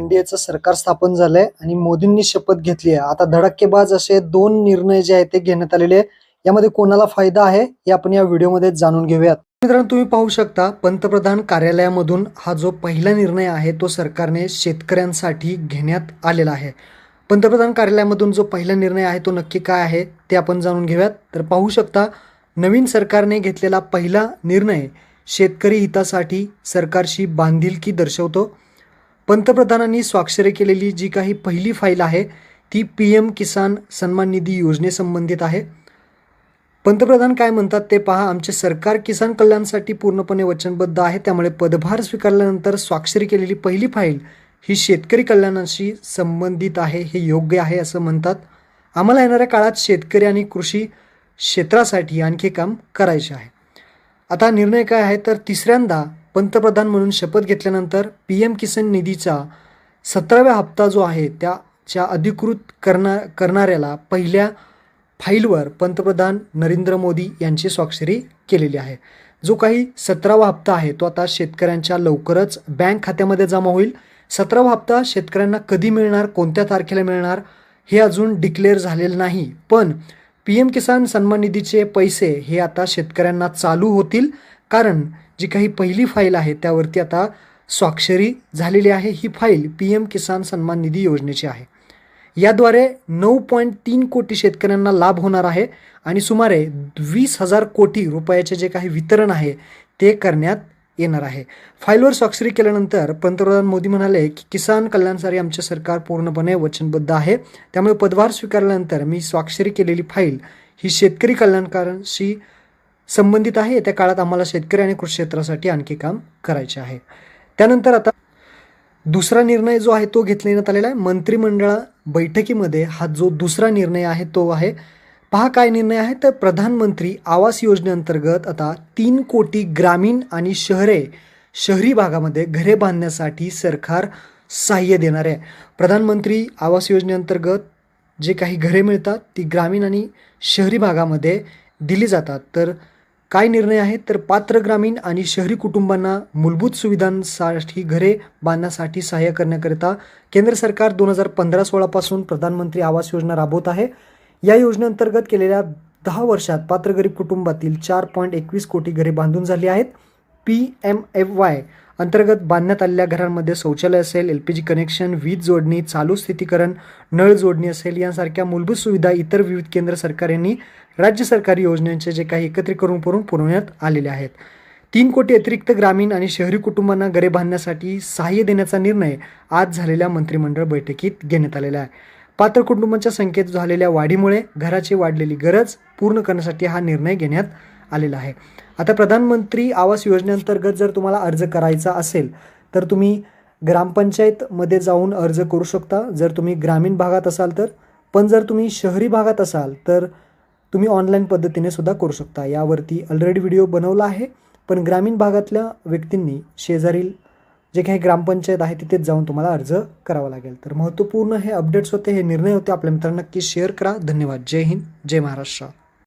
एनडीएचं सरकार स्थापन झालंय आणि मोदींनी शपथ घेतली आहे. आता धडक्केबाज असे दोन निर्णय जे आहेत ते घेण्यात आलेले आहेत. यामध्ये कोणाला फायदा आहे हे आपण या व्हिडिओमध्ये जाणून घेऊयात. मित्रांनो तुम्ही पाहू शकता पंतप्रधान कार्यालयामधून हा जो पहिला निर्णय आहे तो सरकारने शेतकऱ्यांसाठी घेण्यात आलेला आहे. पंतप्रधान कार्यालयामधून जो पहिला निर्णय आहे तो नक्की काय आहे ते आपण जाणून घेऊयात. तर पाहू शकता नवीन सरकारने घेतलेला पहिला निर्णय शेतकरी हितासाठी सरकारशी बांधिलकी दर्शवतो. पंतप्रधानांनी स्वाक्षरी केलेली जी काही पहिली फाईल आहे ती पी एम किसान सन्मान निधी योजनेसंबंधित आहे. पंतप्रधान काय म्हणतात ते पहा. आमचे सरकार किसान कल्याणासाठी पूर्णपणे वचनबद्ध आहे. त्यामुळे पदभार स्वीकारल्यानंतर स्वाक्षरी केलेली पहिली फाईल ही शेतकरी कल्याणाशी संबंधित आहे हे योग्य आहे असं म्हणतात. आम्हाला येणाऱ्या काळात शेतकरी आणि कृषी क्षेत्रासाठी आणखी काम करायचे आहे. आता निर्णय काय आहे तर तिसऱ्यांदा पंतप्रधान म्हणून शपथ घेतल्यानंतर पी एम किसान निधीचा सतराव्या हप्ता जो आहे त्याच्या अधिकृत करणार करणाऱ्याला पहिल्या फाईलवर पंतप्रधान नरेंद्र मोदी यांची स्वाक्षरी केलेली आहे. जो काही सतरावा हप्ता आहे तो आता शेतकऱ्यांच्या लवकरच बँक खात्यामध्ये जमा होईल. सतरावा हप्ता शेतकऱ्यांना कधी मिळणार कोणत्या तारखेला मिळणार हे अजून डिक्लेअर झालेलं नाही. पण पी एम किसान सन्मान निधीचे पैसे हे आता शेतकऱ्यांना चालू होतील कारण जी काही पहिली फाईल आहे त्यावरती आता स्वाक्षरी झालेली आहे. ही file P M Kisan Samman Nidhi योजनेची आहे. याद्वारे नऊ पॉईंट तीन कोटी शेतकऱ्यांना लाभ होणार आहे आणि सुमारे वीस हजार कोटी रुपयाचे जे काही वितरण आहे ते करण्यात येणार आहे. फाईलवर स्वाक्षरी केल्यानंतर पंतप्रधान मोदी म्हणाले की किसान कल्याणसाठी आमचे सरकार पूर्णपणे वचनबद्ध आहे. त्यामुळे पदभार स्वीकारल्यानंतर मी स्वाक्षरी केलेली फाईल ही शेतकरी कल्याणकारांशी संबंधित आहे. येत्या काळात आम्हाला शेतकरी आणि कृषी क्षेत्रासाठी आणखी काम करायचे आहे. त्यानंतर आता दुसरा निर्णय जो आहे तो घेतण्यात आलेला आहे. मंत्रिमंडळ बैठकीमध्ये हा जो दुसरा निर्णय आहे तो आहे पहा काय निर्णय आहे. तर प्रधानमंत्री आवास योजनेअंतर्गत आता तीन कोटी ग्रामीण आणि शहरे शहरी भागामध्ये घरे बांधण्यासाठी सरकार सहाय्य देणार आहे. प्रधानमंत्री आवास योजनेअंतर्गत जे काही घरे मिळतात ती ग्रामीण आणि शहरी भागामध्ये दिली जातात. तर काय निर्णय आहे? तर पात्र ग्रामीण आणि शहरी कुटुंबांना मूलभूत सुविधांसाठी घरे बांधण्यासाठी सहाय्य करण्याकरिता केंद्र सरकार दोन हजार पंधरा सोळापासून प्रधानमंत्री आवास योजना राबवत आहे. या योजनेअंतर्गत केलेल्या दहा वर्षात पात्र गरीब कुटुंबातील चार पॉईंट एकवीस कोटी घरे बांधून झाली आहेत. पी एम एफ वाय अंतर्गत बांधण्यात आलेल्या घरांमध्ये शौचालय असेल एल पी जी कनेक्शन वीज जोडणी चालू स्थितीकरण नळ जोडणी असेल यांसारख्या मूलभूत सुविधा इतर विविध केंद्र सरकार यांनी राज्य सरकारी योजनांचे जे काही एकत्रीकरण करून पुरवण्यात आलेले आहेत. तीन कोटी अतिरिक्त ग्रामीण आणि शहरी कुटुंबांना घरे बांधण्यासाठी सहाय्य देण्याचा निर्णय आज झालेल्या मंत्रिमंडळ बैठकीत घेण्यात आलेला आहे. पात्र कुटुंबांच्या संख्येत झालेल्या वाढीमुळे घराची वाढलेली गरज पूर्ण करण्यासाठी हा निर्णय घेण्यात आलेला आहे. आता प्रधानमंत्री आवास योजनेअंतर्गत जर तुम्हाला अर्ज करायचा असेल तर तुम्ही ग्रामपंचायतमध्ये जाऊन अर्ज करू शकता. जर तुम्ही ग्रामीण भागात असाल तर पण जर तुम्ही शहरी भागात असाल तर तुम्ही ऑनलाईन पद्धतीने सुद्धा करू शकता. यावरती ऑलरेडी व्हिडिओ बनवला आहे पण ग्रामीण भागातल्या व्यक्तींनी शेजारील जे काही ग्रामपंचायत आहे तिथेच जाऊन तुम्हाला अर्ज करावा लागेल. तर महत्त्वपूर्ण हे अपडेट्स होते हे निर्णय होते. आपल्या मित्रांना नक्की शेअर करा. धन्यवाद. जय हिंद. जय महाराष्ट्र.